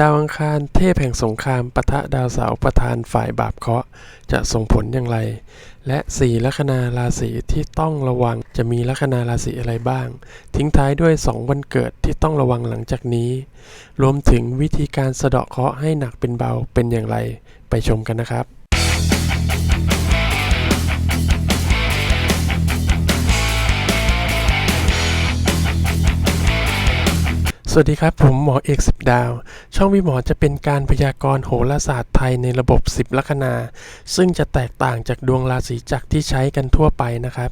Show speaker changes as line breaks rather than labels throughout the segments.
ดาวอังคารเทพแห่งสงครามปะทะดาวเสาร์ประธานฝ่ายบาปเคราะห์จะส่งผลอย่างไร และสี่ลัคนาราศีที่ต้องระวังจะมีลัคนาราศีอะไรบ้าง ทิ้งท้ายด้วย 2 วันเกิดที่ต้องระวังหลังจากนี้ รวมถึงวิธีการสะเดาะเคราะห์ให้หนักเป็นเบาเป็นอย่างไร ไปชมกันนะครับ สวัสดีครับ ผมหมอเอกสิบดาว ช่องวิหมอจะเป็นการพยากรณ์โหราศาสตร์ไทยในระบบ 10 ลัคนา ซึ่งจะแตกต่างจากดวงราศีจักรที่ใช้กันทั่วไปนะครับ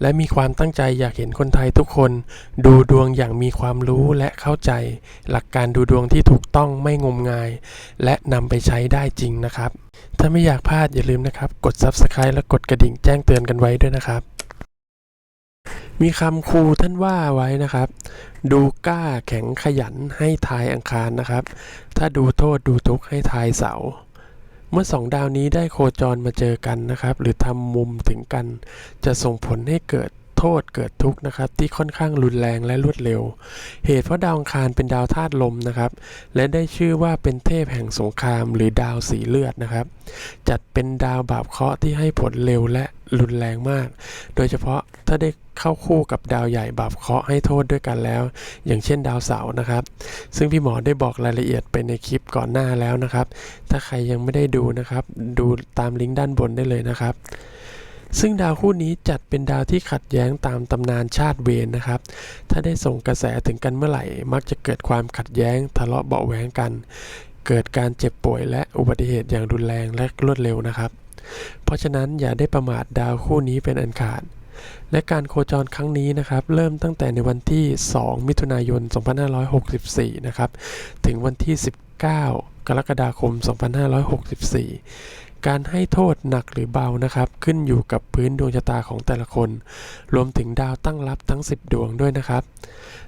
และมีความตั้งใจอยากเห็นคนไทยทุกคน ดูดวงอย่างมีความรู้และเข้าใจ หลักการดูดวงที่ถูกต้องไม่งมงาย และนำไปใช้ได้จริงนะครับ ถ้าไม่อยากพลาดอย่าลืมนะครับ กด Subscribe และกดกระดิ่งแจ้งเตือนกันไว้ด้วยนะครับ มีคำครูท่านว่าไว้นะครับ ดูกล้าแข็งขยันให้ทายอังคารนะครับ ถ้าดูโทษดูทุกข์ให้ทายเสา เมื่อสองดาวนี้ได้โคจรมาเจอกันนะครับ หรือทำมุมถึงกัน จะส่งผลให้เกิดโทษเกิดทุกข์นะครับ ที่ค่อนข้างรุนแรงและรวดเร็ว เหตุเพราะดาวอังคารเป็นดาวธาตุลมนะครับ และได้ชื่อว่าเป็นเทพแห่งสงคราม หรือดาวสีเลือดนะครับ จัดเป็นดาวบาปเคราะห์ที่ให้ผลเร็วและรุนแรงมาก โดยเฉพาะถ้าได้ เข้าคู่กับดาวใหญ่บาปเคราะห์ให้โทษด้วยกันแล้ว อย่างเช่นดาวเสาร์นะครับ ซึ่งพี่หมอได้บอกรายละเอียดไปในคลิปก่อนหน้าแล้วนะครับ ถ้าใครยังไม่ได้ดูนะครับ ดูตามลิงก์ด้านบนได้เลยนะครับ ซึ่งดาวคู่นี้จัดเป็นดาวที่ขัดแย้งตามตำนานชาติเวรนนะครับ ถ้าได้ส่งกระแสถึงกันเมื่อไหร่ มักจะเกิดความขัดแย้งทะเลาะเบาะแว้งกัน เกิดการเจ็บป่วยและอุบัติเหตุอย่างรุนแรงและรวดเร็วนะครับ เพราะฉะนั้นอย่าได้ประมาทดาวคู่นี้เป็นอันขาด และการโคจรครั้งนี้นะครับ เริ่มตั้งแต่ในวันที่ 2 มิถุนายน 2564 นะครับ ถึงวันที่ 19 กรกฎาคม 2564 การให้โทษหนักหรือเบานะครับ ขึ้นอยู่กับพื้นดวงชะตาของแต่ละคน รวมถึงดาวตั้งรับทั้ง 10 ดวงด้วยนะครับ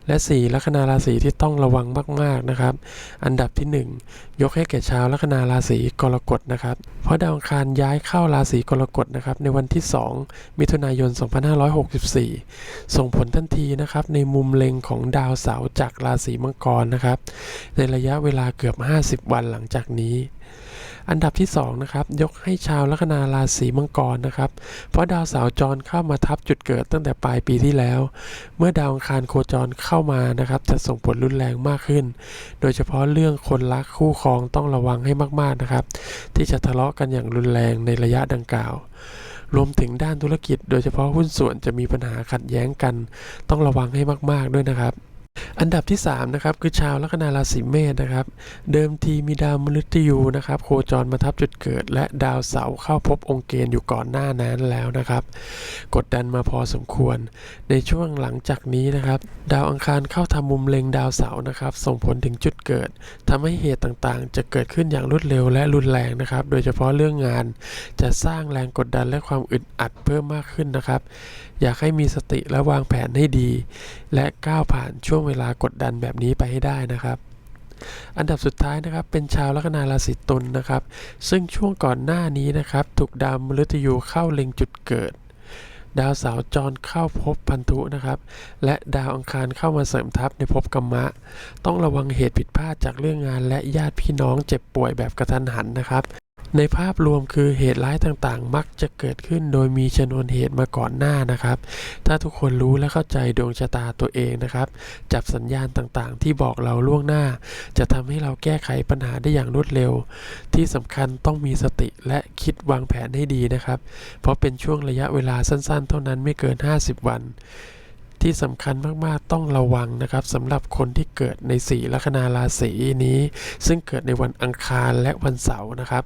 และ 4 ลัคนาราศีที่ต้องระวังมาก ๆ นะครับ อันดับที่ 1 ยกให้แก่ชาวลัคนาราศีกรกฎนะครับ เพราะดาวอังคารย้ายเข้าราศีกรกฎนะครับในวันที่ 2 มิถุนายน 2564 ส่งผลทันทีนะครับในมุมเล็งของดาวเสาร์จากราศีมังกรนะครับในระยะเวลาเกือบ 50 วันหลังจากนี้ อันดับที่2นะครับยกให้ชาวลัคนาราศีมังกรนะครับ เพราะดาวเสาร์จรเข้ามาทับจุดเกิดตั้งแต่ปลายปีที่แล้ว เมื่อดาวอังคารโคจรเข้ามานะครับ จะส่งผลรุนแรงมากขึ้น โดยเฉพาะเรื่องคนรักคู่ครองต้องระวังให้มากๆนะครับ ที่จะทะเลาะกันอย่างรุนแรงในระยะดังกล่าวรวมถึงด้านธุรกิจ โดยเฉพาะหุ้นส่วนจะมีปัญหาขัดแย้งกัน ต้องระวังให้มาก ๆ ด้วยนะครับ อันดับที่ 3 นะครับ คือชาวลัคนาราศีเมษนะครับ เดิมทีมีดาวมฤตยูนะครับ โคจรมาทับจุดเกิด และดาวเสาร์เข้าพบองค์เกณฑ์อยู่ก่อนหน้านั้นแล้วนะครับ กดดันมาพอสมควร ในช่วงหลังจากนี้นะครับ ดาวอังคารเข้าทำมุมเล็งดาวเสาร์นะครับ ส่งผลถึงจุดเกิดทำให้เหตุต่างๆ จะเกิดขึ้นอย่างรวดเร็วและรุนแรงนะครับ โดยเฉพาะเรื่องงาน จะสร้างแรงกดดันและความอึดอัดเพิ่มมากขึ้นนะครับอยากให้มีสติและวางแผนให้ดี และก้าวผ่านช่วงเวลากดดันแบบนี้ไปให้ได้นะครับ อันดับสุดท้ายนะครับเป็นชาวลัคนาราศีตุลนะครับ ซึ่งช่วงก่อนหน้านี้นะครับ ถูกดาวมฤตยูเข้าเล็งจุดเกิดดาวเสาร์จรเข้าพบพันธุนะครับ และดาวอังคารเข้ามาเสริมทัพในภพกรรมะ ต้องระวังเหตุผิดพลาดจากเรื่องงานและญาติพี่น้องเจ็บป่วยแบบกระทันหันนะครับ ในภาพรวมคือเหตุร้ายต่างๆ มักจะเกิดขึ้นโดยมีชนวนเหตุมาก่อนหน้านะครับ ถ้าทุกคนรู้และเข้าใจดวงชะตาตัวเองนะครับ จับสัญญาณต่างๆ ที่บอกเราล่วงหน้า จะทำให้เราแก้ไขปัญหาได้อย่างรวดเร็ว ที่สำคัญต้องมีสติและคิดวางแผนให้ดีนะครับ เพราะเป็นช่วงระยะเวลาสั้นๆ เท่านั้นไม่เกิน 50 วัน ที่สำคัญมากๆต้องระวังนะครับสำหรับคนที่เกิดในสีลัคนาราศีนี้ ซึ่งเกิดในวันอังคารและวันเสาร์นะครับ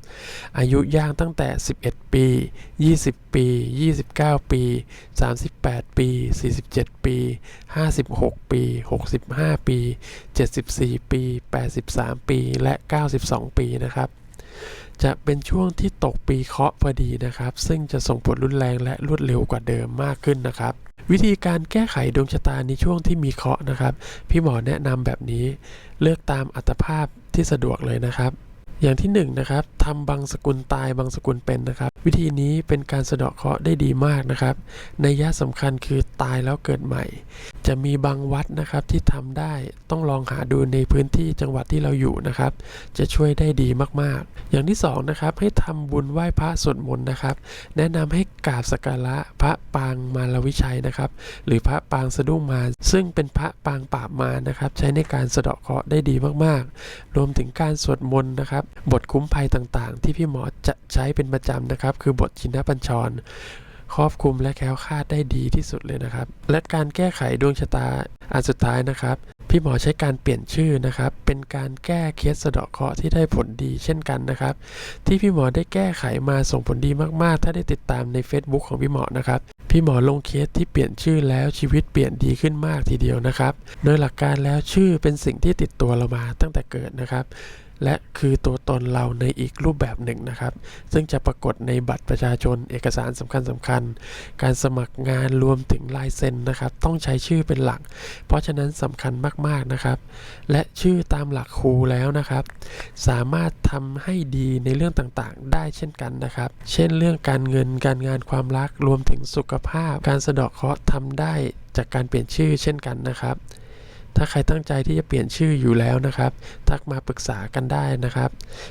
อายุย่างตั้งแต่ 11 ปี 20 ปี 29 ปี 38 ปี 47 ปี 56 ปี 65 ปี 74 ปี 83 ปี และ 92 ปีนะครับจะเป็นช่วงที่ตกปีเคราะห์พอดีนะครับ ซึ่งจะส่งผลรุนแรงและรวดเร็วกว่าเดิมมากขึ้นนะครับ วิธีการแก้ไขดวงชะตาในช่วงที่มีเคราะห์นะครับ พี่หมอแนะนำแบบนี้เลือกตามอัตภาพที่สะดวกเลยนะครับ อย่างที่1นงนะครับ ทำบางสกุลตายบางสกุลเป็นนะครับ วิธีนี้เป็นการสะเดาะเคราะห์ได้ดีมากนะครับ ในยะสำคัญคือตายแล้วเกิดใหม่ จะมีบางวัดนะครับที่ทำได้ต้องลองหาดูในพื้นที่จังหวัดที่เราอยู่นะครับ จะช่วยได้ดีมากๆ อย่างที่สองนะครับให้ทำบุญไหว้พระสวดมนต์นะครับ แนะนำให้กราบสักการะพระปางมารวิชัยนะครับ หรือพระปางสะดุ้งมารซึ่งเป็นพระปางปราบมารนะครับ ใช้ในการสะเดาะเคราะห์ได้ดีมากๆ รวมถึงการสวดมนต์นะครับ บทคุ้มภัยต่างๆ ที่พี่หมอจะใช้เป็นประจำนะครับ คือบทชินบัญชร ครอบคลุมและแคล้วคลาดได้ดีที่สุดเลยนะครับ และการแก้ไขดวงชะตาอันสุดท้ายนะครับ พี่หมอใช้การเปลี่ยนชื่อนะครับ เป็นการแก้เคสสะเดาะเคราะห์ที่ได้ผลดีเช่นกันนะครับ ที่พี่หมอได้แก้ไขมาส่งผลดีมากๆ ถ้าได้ติดตามใน Facebook ของพี่หมอนะครับพี่หมอลงเคสที่เปลี่ยนชื่อแล้วชีวิตเปลี่ยนดีขึ้นมากทีเดียวนะครับ โดยหลักการแล้วชื่อเป็นสิ่งที่ติดตัวเรามาตั้งแต่เกิดนะครับ และคือตัวตนเราในอีกรูปแบบหนึ่งนะครับ ซึ่งจะปรากฏในบัตรประชาชนเอกสารสำคัญสคัญ การสมัครงานรวมถึงลายเซ็นนะครับ ต้องใช้ชื่อเป็นหลัก เพราะฉะนั้นสำคัญมากๆนะครับ และชื่อตามหลักครูแล้วนะครับ สามารถทำให้ดีในเรื่องต่างๆ ได้เช่นกันนะครับ เช่นเรื่องการเงินการงานความรักรวมถึงสุขภาพ การสะเดาะเคราะห์ทำได้จากการเปลี่ยนชื่อเช่นกันนะครับ ถ้าใครตั้งใจที่จะเปลี่ยนชื่ออยู่แล้วนะครับ ทักมาปรึกษากันได้นะครับ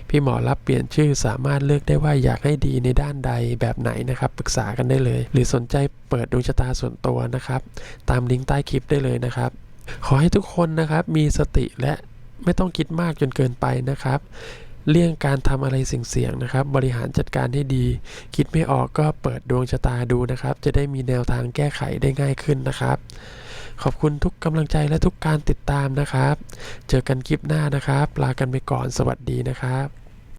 พี่หมอรับเปลี่ยนชื่อสามารถเลือกได้ว่าอยากให้ดีในด้านใดแบบไหนนะครับ ปรึกษากันได้เลย หรือสนใจเปิดดวงชะตาส่วนตัวนะครับ ตามลิงก์ใต้คลิปได้เลยนะครับ ขอให้ทุกคนนะครับมีสติและไม่ต้องคิดมากจนเกินไปนะครับเลี่ยงการทำอะไรเสี่ยงๆนะครับ บริหารจัดการให้ดี คิดไม่ออกก็เปิดดวงชะตาดูนะครับ จะได้มีแนวทางแก้ไขได้ง่ายขึ้นนะครับ ขอบคุณทุกกำลังใจและทุกการติดตามนะครับ เจอกันคลิปหน้านะครับ ลากันไปก่อนสวัสดีนะครับ